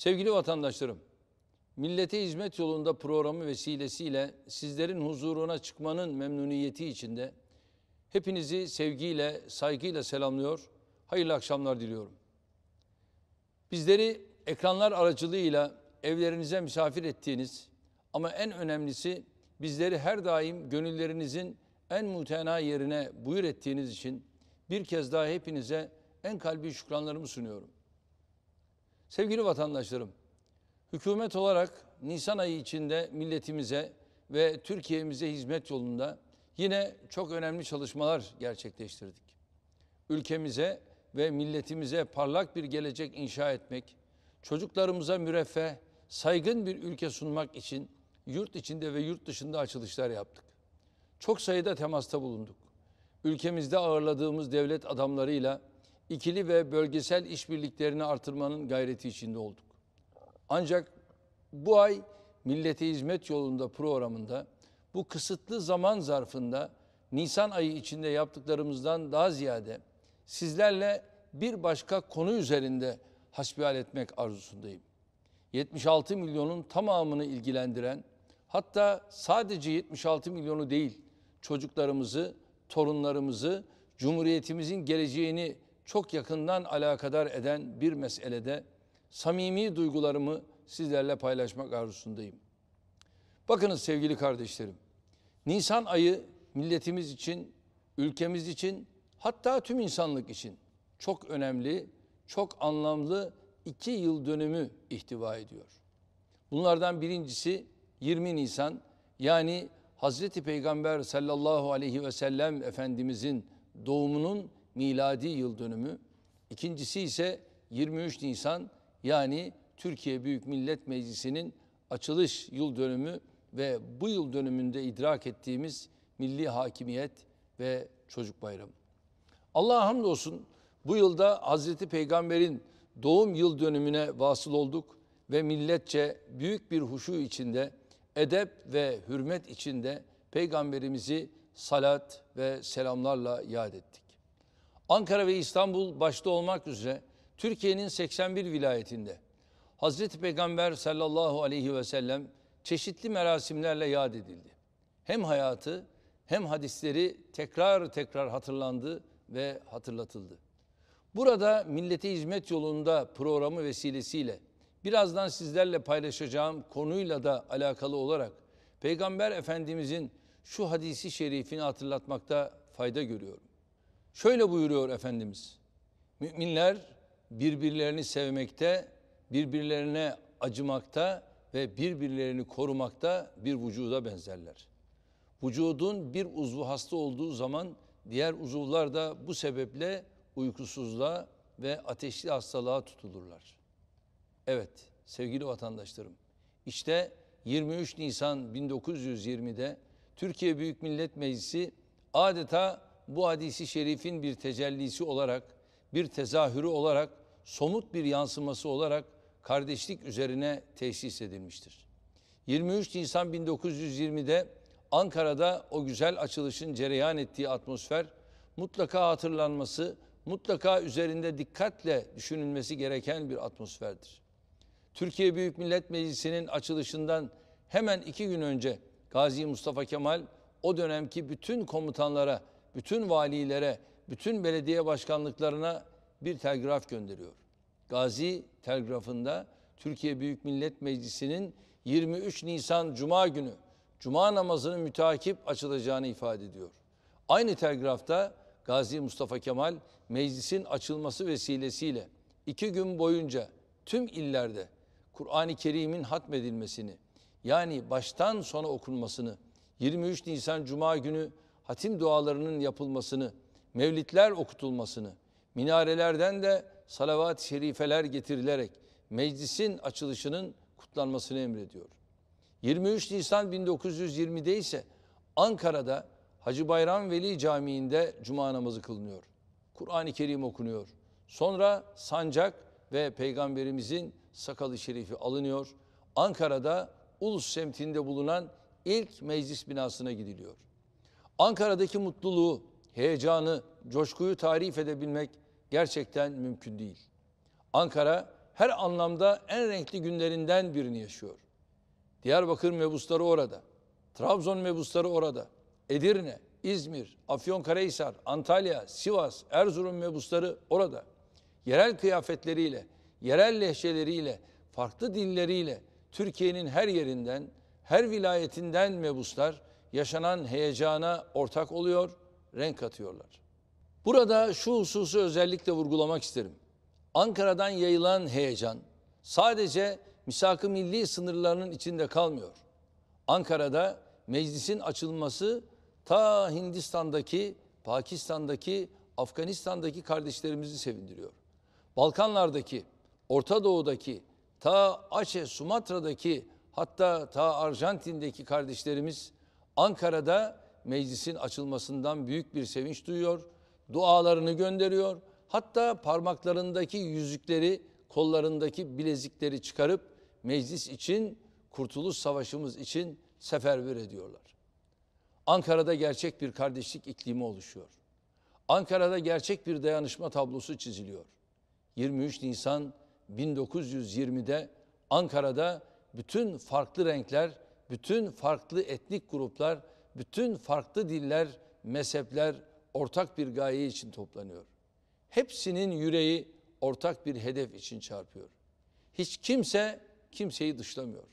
Sevgili vatandaşlarım, Millete Hizmet Yolunda programı vesilesiyle sizlerin huzuruna çıkmanın memnuniyeti içinde hepinizi sevgiyle, saygıyla selamlıyor, hayırlı akşamlar diliyorum. Bizleri ekranlar aracılığıyla evlerinize misafir ettiğiniz ama en önemlisi bizleri her daim gönüllerinizin en mutena yerine buyur ettiğiniz için bir kez daha hepinize en kalbi şükranlarımı sunuyorum. Sevgili vatandaşlarım, hükümet olarak Nisan ayı içinde milletimize ve Türkiye'mize hizmet yolunda yine çok önemli çalışmalar gerçekleştirdik. Ülkemize ve milletimize parlak bir gelecek inşa etmek, çocuklarımıza müreffeh, saygın bir ülke sunmak için yurt içinde ve yurt dışında açılışlar yaptık. Çok sayıda temasta bulunduk. Ülkemizde ağırladığımız devlet adamlarıyla ikili ve bölgesel işbirliklerini artırmanın gayreti içinde olduk. Ancak bu ay Millete Hizmet Yolunda programında bu kısıtlı zaman zarfında Nisan ayı içinde yaptıklarımızdan daha ziyade sizlerle bir başka konu üzerinde hasbihal etmek arzusundayım. 76 milyonun tamamını ilgilendiren hatta sadece 76 milyonu değil çocuklarımızı, torunlarımızı, Cumhuriyetimizin geleceğini çok yakından alakadar eden bir meselede samimi duygularımı sizlerle paylaşmak arzusundayım. Bakınız sevgili kardeşlerim, Nisan ayı milletimiz için, ülkemiz için, hatta tüm insanlık için çok önemli, çok anlamlı iki yıl dönümü ihtiva ediyor. Bunlardan birincisi 20 Nisan yani Hazreti Peygamber sallallahu aleyhi ve sellem Efendimizin doğumunun miladi yıl dönümü. İkincisi ise 23 Nisan yani Türkiye Büyük Millet Meclisi'nin açılış yıl dönümü ve bu yıl dönümünde idrak ettiğimiz milli hakimiyet ve çocuk bayramı. Allah'a hamdolsun bu yılda Hazreti Peygamber'in doğum yıl dönümüne vasıl olduk ve milletçe büyük bir huşu içinde, edep ve hürmet içinde Peygamberimizi salat ve selamlarla yad ettik. Ankara ve İstanbul başta olmak üzere Türkiye'nin 81 vilayetinde Hazreti Peygamber sallallahu aleyhi ve sellem çeşitli merasimlerle yad edildi. Hem hayatı hem hadisleri tekrar tekrar hatırlandı ve hatırlatıldı. Burada Millete Hizmet Yolunda programı vesilesiyle birazdan sizlerle paylaşacağım konuyla da alakalı olarak Peygamber Efendimizin şu hadisi şerifini hatırlatmakta fayda görüyorum. Şöyle buyuruyor Efendimiz. Müminler birbirlerini sevmekte, birbirlerine acımakta ve birbirlerini korumakta bir vücuda benzerler. Vücudun bir uzvu hasta olduğu zaman diğer uzuvlar da bu sebeple uykusuzluğa ve ateşli hastalığa tutulurlar. Evet sevgili vatandaşlarım işte 23 Nisan 1920'de Türkiye Büyük Millet Meclisi adeta bu hadisi şerifin bir tecellisi olarak, bir tezahürü olarak, somut bir yansıması olarak kardeşlik üzerine tesis edilmiştir. 23 Nisan 1920'de Ankara'da o güzel açılışın cereyan ettiği atmosfer mutlaka hatırlanması, mutlaka üzerinde dikkatle düşünülmesi gereken bir atmosferdir. Türkiye Büyük Millet Meclisi'nin açılışından hemen iki gün önce Gazi Mustafa Kemal o dönemki bütün komutanlara, bütün valilere, bütün belediye başkanlıklarına bir telgraf gönderiyor. Gazi telgrafında Türkiye Büyük Millet Meclisi'nin 23 Nisan Cuma günü Cuma namazını mütakip açılacağını ifade ediyor. Aynı telgrafta Gazi Mustafa Kemal meclisin açılması vesilesiyle iki gün boyunca tüm illerde Kur'an-ı Kerim'in hatmedilmesini yani baştan sona okunmasını 23 Nisan Cuma günü hatim dualarının yapılmasını, mevlitler okutulmasını, minarelerden de salavat-ı şerifeler getirilerek meclisin açılışının kutlanmasını emrediyor. 23 Nisan 1920'de ise Ankara'da Hacı Bayram Veli Camii'nde cuma namazı kılınıyor. Kur'an-ı Kerim okunuyor. Sonra sancak ve peygamberimizin sakalı şerifi alınıyor. Ankara'da Ulus semtinde bulunan ilk meclis binasına gidiliyor. Ankara'daki mutluluğu, heyecanı, coşkuyu tarif edebilmek gerçekten mümkün değil. Ankara her anlamda en renkli günlerinden birini yaşıyor. Diyarbakır mebusları orada. Trabzon mebusları orada. Edirne, İzmir, Afyonkarahisar, Antalya, Sivas, Erzurum mebusları orada. Yerel kıyafetleriyle, yerel lehçeleriyle, farklı dilleriyle Türkiye'nin her yerinden, her vilayetinden mebuslar yaşanan heyecana ortak oluyor, renk katıyorlar. Burada şu hususu özellikle vurgulamak isterim. Ankara'dan yayılan heyecan sadece misak-ı milli sınırlarının içinde kalmıyor. Ankara'da meclisin açılması ta Hindistan'daki, Pakistan'daki, Afganistan'daki kardeşlerimizi sevindiriyor. Balkanlardaki, Orta Doğu'daki, ta Aceh, Sumatra'daki hatta ta Arjantin'deki kardeşlerimiz Ankara'da meclisin açılmasından büyük bir sevinç duyuyor, dualarını gönderiyor. Hatta parmaklarındaki yüzükleri, kollarındaki bilezikleri çıkarıp meclis için, Kurtuluş Savaşımız için seferber ediyorlar. Ankara'da gerçek bir kardeşlik iklimi oluşuyor. Ankara'da gerçek bir dayanışma tablosu çiziliyor. 23 Nisan 1920'de Ankara'da bütün farklı renkler, bütün farklı etnik gruplar, bütün farklı diller, mezhepler ortak bir gaye için toplanıyor. Hepsinin yüreği ortak bir hedef için çarpıyor. Hiç kimse kimseyi dışlamıyor.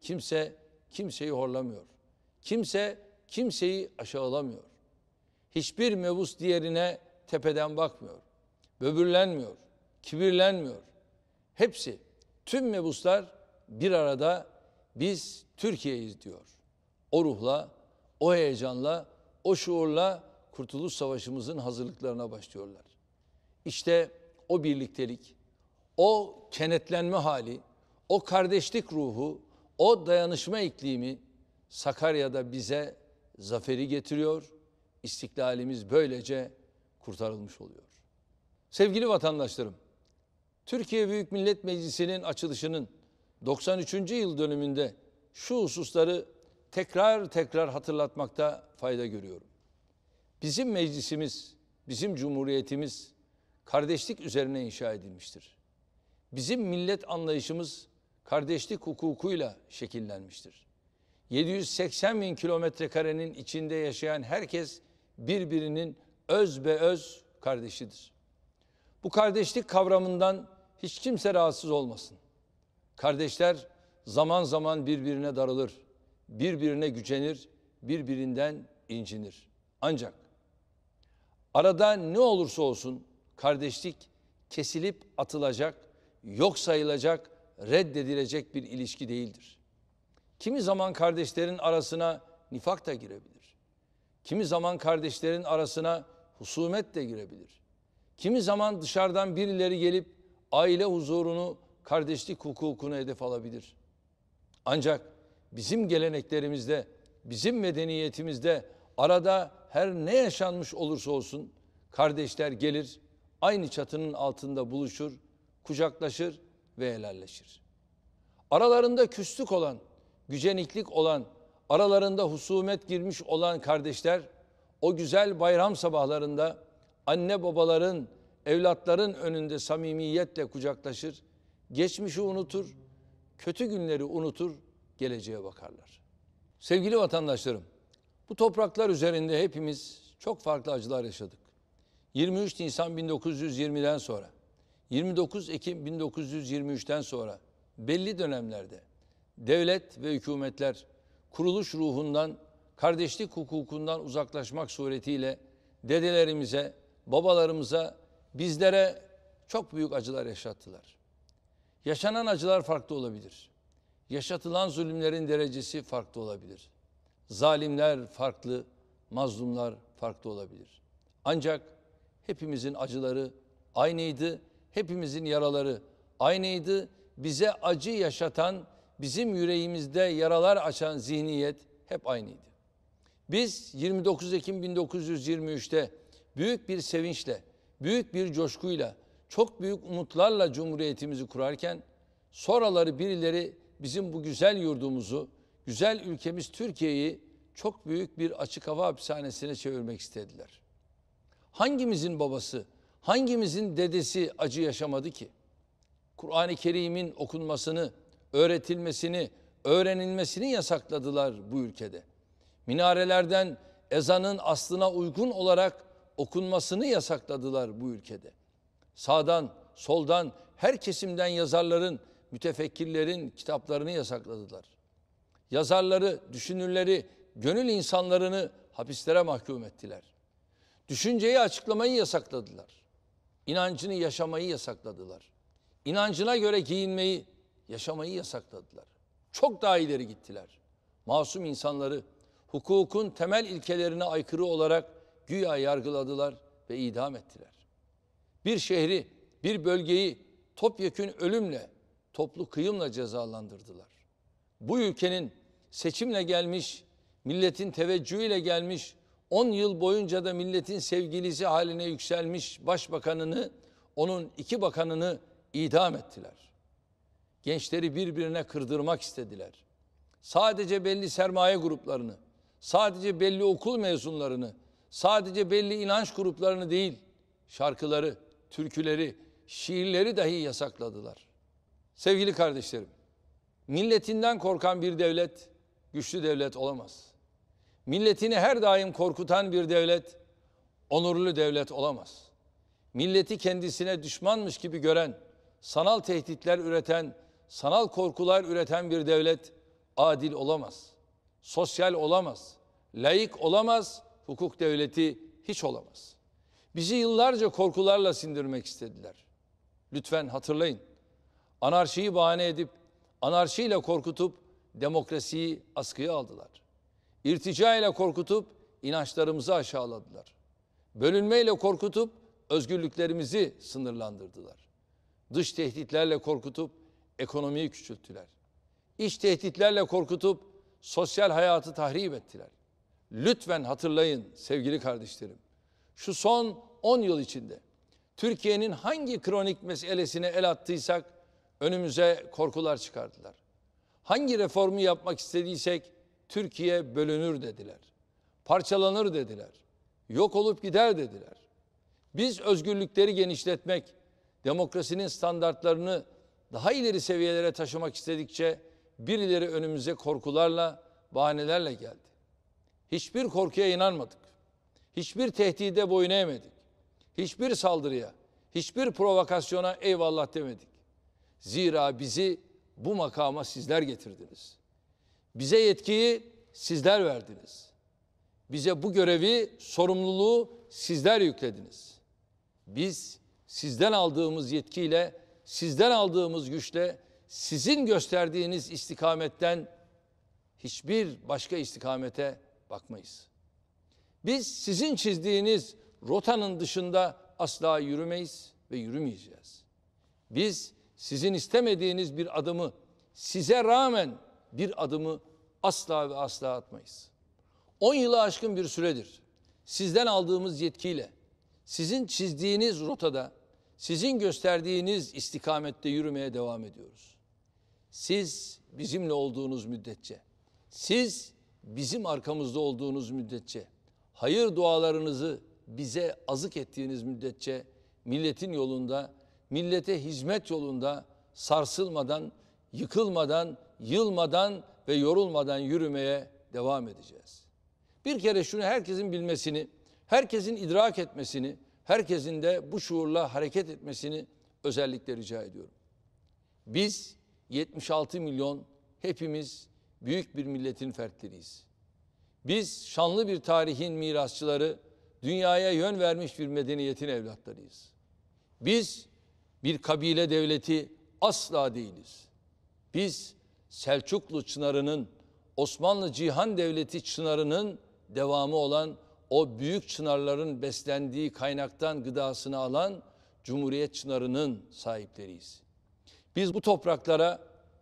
Kimse kimseyi horlamıyor. Kimse kimseyi aşağılamıyor. Hiçbir mevus diğerine tepeden bakmıyor. Böbürlenmiyor, kibirlenmiyor. Hepsi, tüm mebuslar bir arada biz Türkiye'yiz diyor. O ruhla, o heyecanla, o şuurla Kurtuluş Savaşımızın hazırlıklarına başlıyorlar. İşte o birliktelik, o kenetlenme hali, o kardeşlik ruhu, o dayanışma iklimi Sakarya'da bize zaferi getiriyor. İstiklalimiz böylece kurtarılmış oluyor. Sevgili vatandaşlarım, Türkiye Büyük Millet Meclisi'nin açılışının 93. yıl dönümünde şu hususları tekrar tekrar hatırlatmakta fayda görüyorum. Bizim meclisimiz, bizim cumhuriyetimiz kardeşlik üzerine inşa edilmiştir. Bizim millet anlayışımız kardeşlik hukukuyla şekillenmiştir. 780 bin kilometre karenin içinde yaşayan herkes birbirinin öz be öz kardeşidir. Bu kardeşlik kavramından hiç kimse rahatsız olmasın. Kardeşler zaman zaman birbirine darılır, birbirine gücenir, birbirinden incinir. Ancak arada ne olursa olsun kardeşlik kesilip atılacak, yok sayılacak, reddedilecek bir ilişki değildir. Kimi zaman kardeşlerin arasına nifak da girebilir. Kimi zaman kardeşlerin arasına husumet de girebilir. Kimi zaman dışarıdan birileri gelip aile huzurunu, kardeşlik hukukunu hedef alabilir. Ancak bizim geleneklerimizde, bizim medeniyetimizde arada her ne yaşanmış olursa olsun kardeşler gelir, aynı çatının altında buluşur, kucaklaşır ve helalleşir. Aralarında küslük olan, güceniklik olan, aralarında husumet girmiş olan kardeşler o güzel bayram sabahlarında anne babaların, evlatların önünde samimiyetle kucaklaşır, geçmişi unutur, kötü günleri unutur, geleceğe bakarlar. Sevgili vatandaşlarım, bu topraklar üzerinde hepimiz çok farklı acılar yaşadık. 23 Nisan 1920'den sonra, 29 Ekim 1923'ten sonra belli dönemlerde devlet ve hükümetler kuruluş ruhundan, kardeşlik hukukundan uzaklaşmak suretiyle dedelerimize, babalarımıza, bizlere çok büyük acılar yaşattılar. Yaşanan acılar farklı olabilir. Yaşatılan zulümlerin derecesi farklı olabilir. Zalimler farklı, mazlumlar farklı olabilir. Ancak hepimizin acıları aynıydı, hepimizin yaraları aynıydı. Bize acı yaşatan, bizim yüreğimizde yaralar açan zihniyet hep aynıydı. Biz 29 Ekim 1923'te büyük bir sevinçle, büyük bir coşkuyla, çok büyük umutlarla Cumhuriyetimizi kurarken sonraları birileri bizim bu güzel yurdumuzu, güzel ülkemiz Türkiye'yi çok büyük bir açık hava hapishanesine çevirmek istediler. Hangimizin babası, hangimizin dedesi acı yaşamadı ki? Kur'an-ı Kerim'in okunmasını, öğretilmesini, öğrenilmesini yasakladılar bu ülkede. Minarelerden ezanın aslına uygun olarak okunmasını yasakladılar bu ülkede. Sağdan, soldan, her kesimden yazarların, mütefekkirlerin kitaplarını yasakladılar. Yazarları, düşünürleri, gönül insanlarını hapislere mahkum ettiler. Düşünceyi açıklamayı yasakladılar. İnancını yaşamayı yasakladılar. İnancına göre giyinmeyi, yaşamayı yasakladılar. Çok daha ileri gittiler. Masum insanları hukukun temel ilkelerine aykırı olarak güya yargıladılar ve idam ettiler. Bir şehri, bir bölgeyi topyekün ölümle, toplu kıyımla cezalandırdılar. Bu ülkenin seçimle gelmiş, milletin teveccühüyle gelmiş, 10 yıl boyunca da milletin sevgilisi haline yükselmiş başbakanını, onun iki bakanını idam ettiler. Gençleri birbirine kırdırmak istediler. Sadece belli sermaye gruplarını, sadece belli okul mezunlarını, sadece belli inanç gruplarını değil, şarkıları, türküleri, şiirleri dahi yasakladılar. Sevgili kardeşlerim, milletinden korkan bir devlet güçlü devlet olamaz. Milletini her daim korkutan bir devlet onurlu devlet olamaz. Milleti kendisine düşmanmış gibi gören, sanal tehditler üreten, sanal korkular üreten bir devlet adil olamaz. Sosyal olamaz. Layık olamaz. Hukuk devleti hiç olamaz. Bizi yıllarca korkularla sindirmek istediler. Lütfen hatırlayın. Anarşiyi bahane edip anarşiyle korkutup demokrasiyi askıya aldılar. İrtica ile korkutup inançlarımızı aşağıladılar. Bölünmeyle korkutup özgürlüklerimizi sınırlandırdılar. Dış tehditlerle korkutup ekonomiyi küçülttüler. İç tehditlerle korkutup sosyal hayatı tahrip ettiler. Lütfen hatırlayın sevgili kardeşlerim. Şu son 10 yıl içinde Türkiye'nin hangi kronik meselesine el attıysak önümüze korkular çıkardılar. Hangi reformu yapmak istediysek Türkiye bölünür dediler. Parçalanır dediler. Yok olup gider dediler. Biz özgürlükleri genişletmek, demokrasinin standartlarını daha ileri seviyelere taşımak istedikçe birileri önümüze korkularla, bahanelerle geldi. Hiçbir korkuya inanmadık. Hiçbir tehdide boyun eğmedik. Hiçbir saldırıya, hiçbir provokasyona eyvallah demedik. Zira bizi bu makama sizler getirdiniz. Bize yetkiyi sizler verdiniz. Bize bu görevi, sorumluluğu sizler yüklediniz. Biz sizden aldığımız yetkiyle, sizden aldığımız güçle, sizin gösterdiğiniz istikametten hiçbir başka istikamete bakmayız. Biz sizin çizdiğiniz rotanın dışında asla yürümeyiz ve yürümeyeceğiz. Biz sizin istemediğiniz bir adımı size rağmen bir adımı asla ve asla atmayız. 10 yılı aşkın bir süredir sizden aldığımız yetkiyle sizin çizdiğiniz rotada, sizin gösterdiğiniz istikamette yürümeye devam ediyoruz. Siz bizimle olduğunuz müddetçe, siz bizim arkamızda olduğunuz müddetçe, hayır dualarınızı bize azık ettiğiniz müddetçe milletin yolunda, millete hizmet yolunda sarsılmadan, yıkılmadan, yılmadan ve yorulmadan yürümeye devam edeceğiz. Bir kere şunu herkesin bilmesini, herkesin idrak etmesini, herkesin de bu şuurla hareket etmesini özellikle rica ediyorum. Biz 76 milyon hepimiz büyük bir milletin fertleriyiz. Biz şanlı bir tarihin mirasçıları, dünyaya yön vermiş bir medeniyetin evlatlarıyız. Biz bir kabile devleti asla değiliz. Biz Selçuklu çınarının, Osmanlı Cihan Devleti çınarının devamı olan o büyük çınarların beslendiği kaynaktan gıdasını alan Cumhuriyet çınarının sahipleriyiz. Biz bu topraklara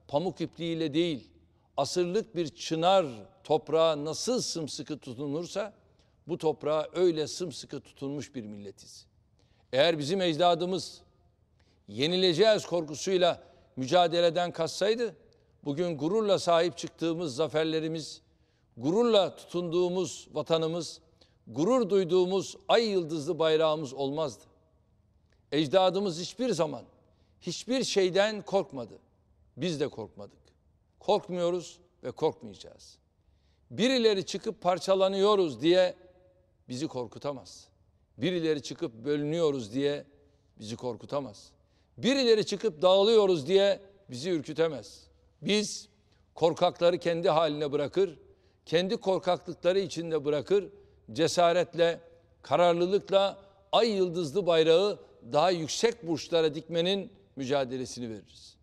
pamuk ipliğiyle değil, asırlık bir çınar toprağa nasıl sımsıkı tutunursa bu toprağa öyle sımsıkı tutunmuş bir milletiz. Eğer bizim ecdadımız yenileceğiz korkusuyla mücadeleden kaçsaydı bugün gururla sahip çıktığımız zaferlerimiz, gururla tutunduğumuz vatanımız, gurur duyduğumuz ay yıldızlı bayrağımız olmazdı. Ecdadımız hiçbir zaman hiçbir şeyden korkmadı. Biz de korkmadık. Korkmuyoruz ve korkmayacağız. Birileri çıkıp parçalanıyoruz diye bizi korkutamaz. Birileri çıkıp bölünüyoruz diye bizi korkutamaz. Birileri çıkıp dağılıyoruz diye bizi ürkütemez. Biz korkakları kendi haline bırakır, kendi korkaklıkları içinde bırakır, cesaretle, kararlılıkla ay yıldızlı bayrağı daha yüksek burçlara dikmenin mücadelesini veririz.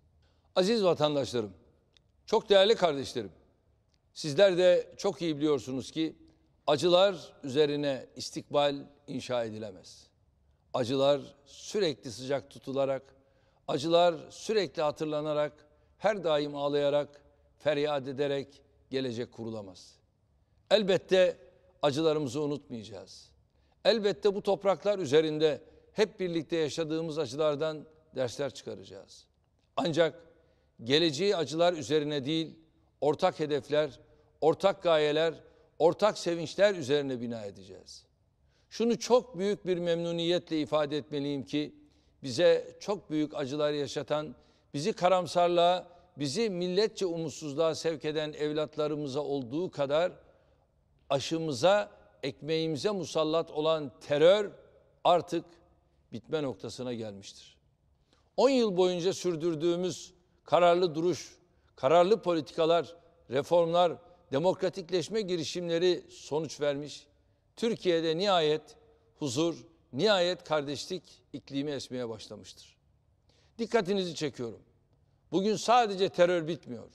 Aziz vatandaşlarım, çok değerli kardeşlerim, sizler de çok iyi biliyorsunuz ki acılar üzerine istikbal inşa edilemez. Acılar sürekli sıcak tutularak, acılar sürekli hatırlanarak, her daim ağlayarak, feryat ederek gelecek kurulamaz. Elbette acılarımızı unutmayacağız. Elbette bu topraklar üzerinde hep birlikte yaşadığımız acılardan dersler çıkaracağız. Ancak geleceği acılar üzerine değil, ortak hedefler, ortak gayeler, ortak sevinçler üzerine bina edeceğiz. Şunu çok büyük bir memnuniyetle ifade etmeliyim ki bize çok büyük acılar yaşatan, bizi karamsarlığa, bizi milletçe umutsuzluğa sevk eden evlatlarımıza olduğu kadar aşımıza, ekmeğimize musallat olan terör artık bitme noktasına gelmiştir. 10 yıl boyunca sürdürdüğümüz kararlı duruş, kararlı politikalar, reformlar, demokratikleşme girişimleri sonuç vermiş. Türkiye'de nihayet huzur, nihayet kardeşlik iklimi esmeye başlamıştır. Dikkatinizi çekiyorum. Bugün sadece terör bitmiyor.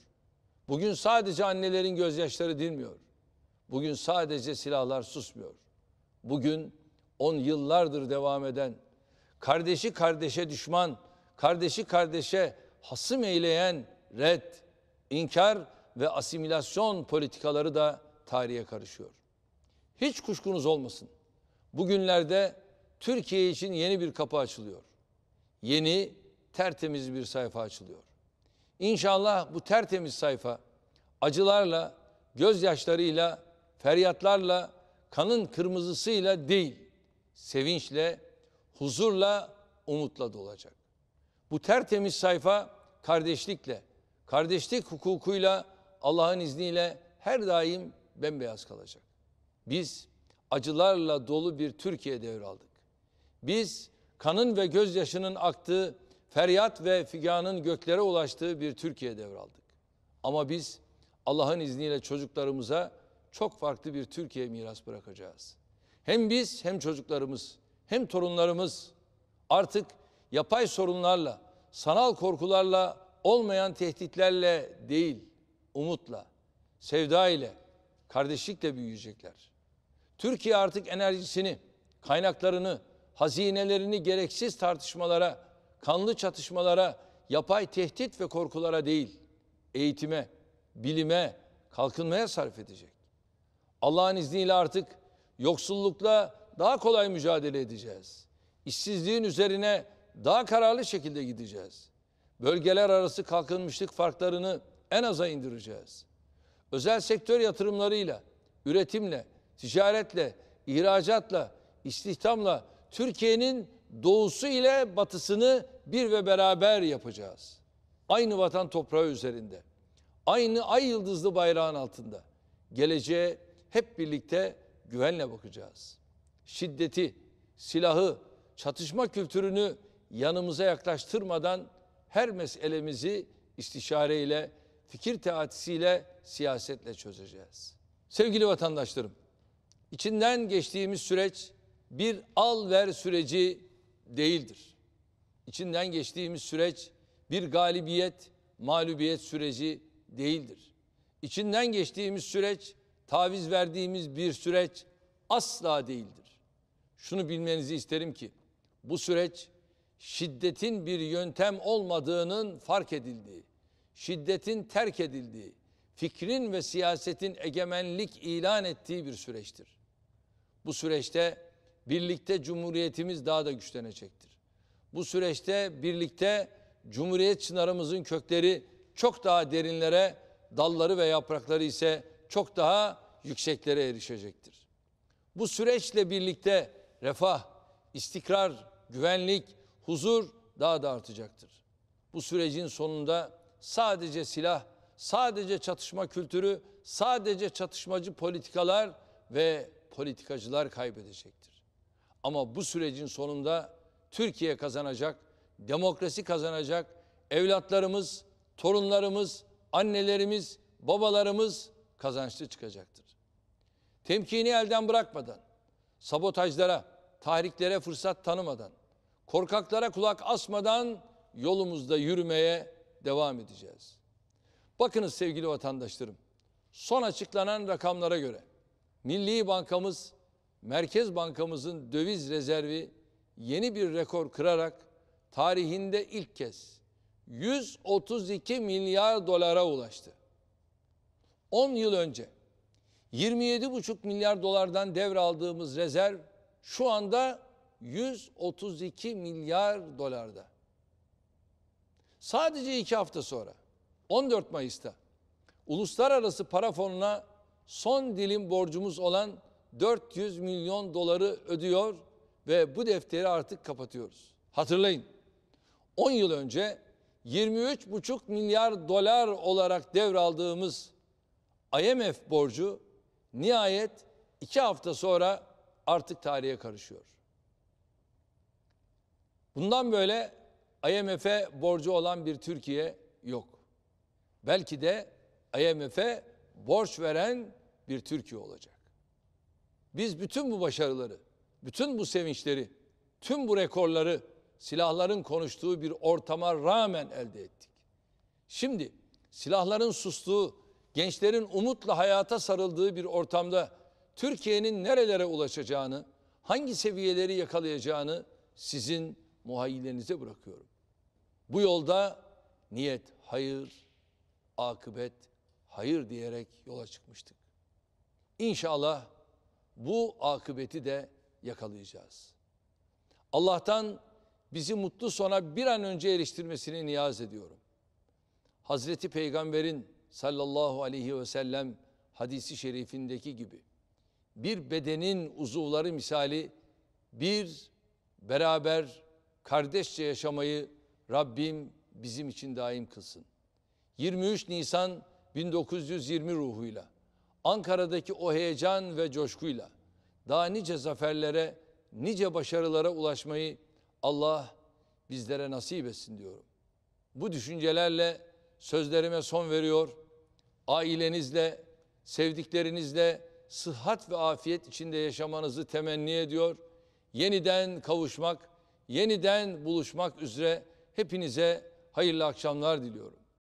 Bugün sadece annelerin gözyaşları dinmiyor. Bugün sadece silahlar susmuyor. Bugün on yıllardır devam eden, kardeşi kardeşe düşman, kardeşi kardeşe hasım eyleyen red, inkar ve asimilasyon politikaları da tarihe karışıyor. Hiç kuşkunuz olmasın. Bugünlerde Türkiye için yeni bir kapı açılıyor. Yeni, tertemiz bir sayfa açılıyor. İnşallah bu tertemiz sayfa acılarla, gözyaşlarıyla, feryatlarla, kanın kırmızısıyla değil, sevinçle, huzurla, umutla dolacak. Bu tertemiz sayfa kardeşlikle, kardeşlik hukukuyla Allah'ın izniyle her daim bembeyaz kalacak. Biz acılarla dolu bir Türkiye devraldık. Biz kanın ve gözyaşının aktığı, feryat ve figanın göklere ulaştığı bir Türkiye devraldık. Ama biz Allah'ın izniyle çocuklarımıza çok farklı bir Türkiye miras bırakacağız. Hem biz hem çocuklarımız hem torunlarımız artık yapay sorunlarla, sanal korkularla, olmayan tehditlerle değil, umutla, sevda ile, kardeşlikle büyüyecekler. Türkiye artık enerjisini, kaynaklarını, hazinelerini gereksiz tartışmalara, kanlı çatışmalara, yapay tehdit ve korkulara değil, eğitime, bilime, kalkınmaya sarf edecek. Allah'ın izniyle artık yoksullukla daha kolay mücadele edeceğiz. İşsizliğin üzerine daha kararlı şekilde gideceğiz. Bölgeler arası kalkınmışlık farklarını en aza indireceğiz. Özel sektör yatırımlarıyla, üretimle, ticaretle, ihracatla, istihdamla Türkiye'nin doğusu ile batısını bir ve beraber yapacağız. Aynı vatan toprağı üzerinde, aynı ay yıldızlı bayrağın altında geleceğe hep birlikte güvenle bakacağız. Şiddeti, silahı, çatışma kültürünü yanımıza yaklaştırmadan her meselemizi istişareyle, fikir teatisiyle, siyasetle çözeceğiz. Sevgili vatandaşlarım, içinden geçtiğimiz süreç bir al ver süreci değildir. İçinden geçtiğimiz süreç bir galibiyet, mağlubiyet süreci değildir. İçinden geçtiğimiz süreç taviz verdiğimiz bir süreç asla değildir. Şunu bilmenizi isterim ki bu süreç şiddetin bir yöntem olmadığının fark edildiği, şiddetin terk edildiği, fikrin ve siyasetin egemenlik ilan ettiği bir süreçtir. Bu süreçte birlikte cumhuriyetimiz daha da güçlenecektir. Bu süreçte birlikte cumhuriyet çınarımızın kökleri çok daha derinlere, dalları ve yaprakları ise çok daha yükseklere erişecektir. Bu süreçle birlikte refah, istikrar, güvenlik, huzur daha da artacaktır. bu sürecin sonunda sadece silah, sadece çatışma kültürü, sadece çatışmacı politikalar ve politikacılar kaybedecektir. Ama bu sürecin sonunda Türkiye kazanacak, demokrasi kazanacak, evlatlarımız, torunlarımız, annelerimiz, babalarımız kazançlı çıkacaktır. Temkini elden bırakmadan, sabotajlara, tahriklere fırsat tanımadan, korkaklara kulak asmadan yolumuzda yürümeye devam edeceğiz. Bakınız sevgili vatandaşlarım, son açıklanan rakamlara göre Milli Bankamız, Merkez Bankamızın döviz rezervi yeni bir rekor kırarak tarihinde ilk kez 132 milyar dolara ulaştı. 10 yıl önce 27,5 milyar dolardan devraldığımız rezerv şu anda 132 milyar dolarda. Sadece iki hafta sonra 14 Mayıs'ta uluslararası para fonuna son dilim borcumuz olan 400 milyon doları ödüyor ve bu defteri artık kapatıyoruz. Hatırlayın 10 yıl önce 23,5 milyar dolar olarak devraldığımız IMF borcu nihayet iki hafta sonra artık tarihe karışıyor. Bundan böyle IMF'e borcu olan bir Türkiye yok. Belki de IMF'e borç veren bir Türkiye olacak. Biz bütün bu başarıları, bütün bu sevinçleri, tüm bu rekorları silahların konuştuğu bir ortama rağmen elde ettik. Şimdi silahların sustuğu, gençlerin umutla hayata sarıldığı bir ortamda Türkiye'nin nerelere ulaşacağını, hangi seviyeleri yakalayacağını sizin muhayyilenize bırakıyorum. Bu yolda niyet hayır, akıbet hayır diyerek yola çıkmıştık. İnşallah bu akıbeti de yakalayacağız. Allah'tan bizi mutlu sona bir an önce eriştirmesini niyaz ediyorum. Hazreti Peygamber'in sallallahu aleyhi ve sellem hadisi şerifindeki gibi bir bedenin uzuvları misali bir beraber kardeşçe yaşamayı Rabbim bizim için daim kılsın. 23 Nisan 1920 ruhuyla Ankara'daki o heyecan ve coşkuyla daha nice zaferlere, nice başarılara ulaşmayı Allah bizlere nasip etsin diyorum. Bu düşüncelerle sözlerime son veriyor. Ailenizle, sevdiklerinizle sıhhat ve afiyet içinde yaşamanızı temenni ediyor. Yeniden kavuşmak, yeniden buluşmak üzere hepinize hayırlı akşamlar diliyorum.